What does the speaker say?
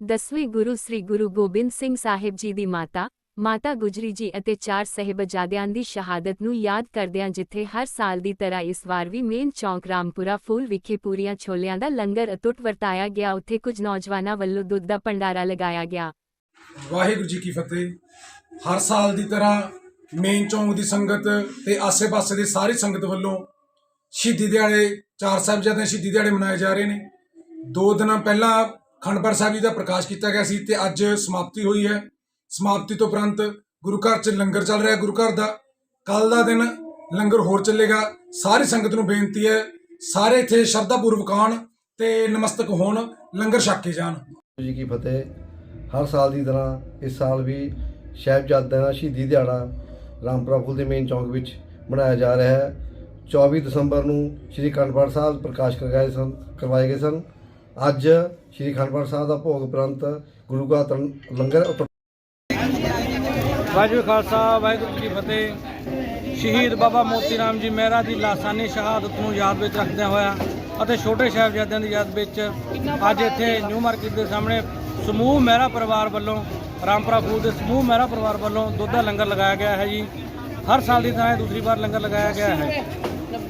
ਦਸਵੇਂ ਗੁਰੂ ਸ੍ਰੀ ਗੁਰੂ ਗੋਬਿੰਦ ਸਿੰਘ ਸਾਹਿਬ ਜੀ ਦੀ ਮਾਤਾ ਮਾਤਾ ਗੁਜਰੀ ਜੀ ਅਤੇ ਚਾਰ ਸਹਿਬਜ਼ਾਦਿਆਂ ਦੀ ਸ਼ਹਾਦਤ ਨੂੰ ਯਾਦ ਕਰਦਿਆਂ ਜਿੱਥੇ ਹਰ ਸਾਲ ਦੀ ਤਰ੍ਹਾਂ ਇਸ ਵਾਰ ਵੀ ਮੇਨ ਚੌਂਕ ਰਾਮਪੁਰਾ ਫੂਲ ਵਿਖੇ ਪੂਰੀਆਂ ਛੋਲਿਆਂ ਦਾ ਲੰਗਰ ਅਟੁੱਟ ਵਰਤਾਇਆ ਗਿਆ, ਉੱਥੇ ਕੁਝ ਨੌਜਵਾਨਾਂ ਵੱਲੋਂ ਦੁੱਧ ਦਾ ਭੰਡਾਰਾ ਲਗਾਇਆ ਗਿਆ। ਵਾਹਿਗੁਰੂ ਜੀ ਕੀ ਫਤਿਹ। ਹਰ ਸਾਲ ਦੀ ਤਰ੍ਹਾਂ ਮੇਨ ਚੌਂਕ ਦੀ ਸੰਗਤ ਤੇ ਆਸੇ-ਪਾਸੇ ਦੀ ਸਾਰੀ ਸੰਗਤ ਵੱਲੋਂ ਸ਼ਹੀਦੀ ਦਿਹਾੜੇ, ਚਾਰ ਸਾਹਿਬਜ਼ਾਦਿਆਂ ਸ਼ਹੀਦੀ ਦਿਹਾੜੇ ਮਨਾਏ ਜਾ ਰਹੇ ਨੇ। ਦੋ ਦਿਨਾਂ ਪਹਿਲਾਂ ਖੰਡਪਰ ਸਾਹਿਬ ਜੀ ਦਾ ਪ੍ਰਕਾਸ਼ ਕੀਤਾ ਗਿਆ ਸੀ ਤੇ ਅੱਜ ਸਮਾਪਤੀ ਹੋਈ ਹੈ। ਸਮਾਪਤੀ ਤੋਂ ਉਪਰੰਤ ਗੁਰੂ ਘਰ 'ਚ ਲੰਗਰ ਚੱਲ ਰਿਹਾ ਗੁਰੂ ਘਰ ਦਾ। ਕੱਲ ਦਾ ਦਿਨ ਲੰਗਰ ਹੋਰ ਚੱਲੇਗਾ। ਸਾਰੀ ਸੰਗਤ ਨੂੰ ਬੇਨਤੀ ਹੈ, ਸਾਰੇ ਇੱਥੇ ਸ਼ਰਧਾ ਪੂਰਵਕ ਆਉਣ ਤੇ ਨਮਸਤਕ ਹੋਣ, ਲੰਗਰ ਛਕ ਕੇ ਜਾਣ। ਵਾਹਿਗੁਰੂ ਜੀ ਕੀ ਫਤਿਹ। ਹਰ ਸਾਲ ਦੀ ਤਰ੍ਹਾਂ ਇਸ ਸਾਲ ਵੀ ਸਾਹਿਬਜ਼ਾਦਿਆਂ ਦਾ ਸ਼ਹੀਦੀ ਦਿਹਾੜਾ ਰਾਮਪੁਰਾ ਫੁੱਲ ਦੇ ਮੇਨ ਚੌਂਕ ਵਿੱਚ ਮਨਾਇਆ ਜਾ ਰਿਹਾ ਹੈ। 24 ਦਸੰਬਰ ਨੂੰ ਸ੍ਰੀ ਅਖੰਡ ਸਾਹਿਬ ਪ੍ਰਕਾਸ਼ ਕਰਵਾਏ ਸਨ ਕਰਵਾਏ ਗਏ ਸਨ। ਅੱਜ ਸ੍ਰੀ ਅਖੰਡ ਸਾਹਿਬ ਦਾ ਭੋਗ ਉਪਰੰਤ ਗੁਰੂ ਘਰ ਲੰਗਰ ਵਾਹਿਗੁਰੂ ਖਾਲਸਾ, ਵਾਹਿਗੁਰੂ ਜੀ ਫਤਿਹ। ਸ਼ਹੀਦ ਬਾਬਾ ਮੋਤੀ ਰਾਮ ਜੀ ਮਹਿਰਾ ਦੀ ਲਾਸਾਨੀ ਸ਼ਹਾਦਤ ਨੂੰ ਯਾਦ ਵਿੱਚ ਰੱਖਦਿਆਂ ਹੋਇਆ ਅਤੇ ਛੋਟੇ ਸਾਹਿਬਜ਼ਾਦਿਆਂ ਦੀ ਯਾਦ ਵਿੱਚ ਅੱਜ ਇੱਥੇ ਨਿਊ ਮਾਰਕੀਟ ਦੇ ਸਾਹਮਣੇ ਸਮੂਹ ਮਹਿਰਾ ਪਰਿਵਾਰ ਵੱਲੋਂ, ਰਾਮਪੁਰਾ ਫੂਲ ਦੇ ਸਮੂਹ ਮਹਿਰਾ ਪਰਿਵਾਰ ਵੱਲੋਂ ਦੁੱਧ ਦਾ ਲੰਗਰ ਲਗਾਇਆ ਗਿਆ ਹੈ ਜੀ। ਹਰ ਸਾਲ ਦੀ ਤਰ੍ਹਾਂ ਇਹ ਦੂਸਰੀ ਵਾਰ ਲੰਗਰ ਲਗਾਇਆ ਗਿਆ ਹੈ।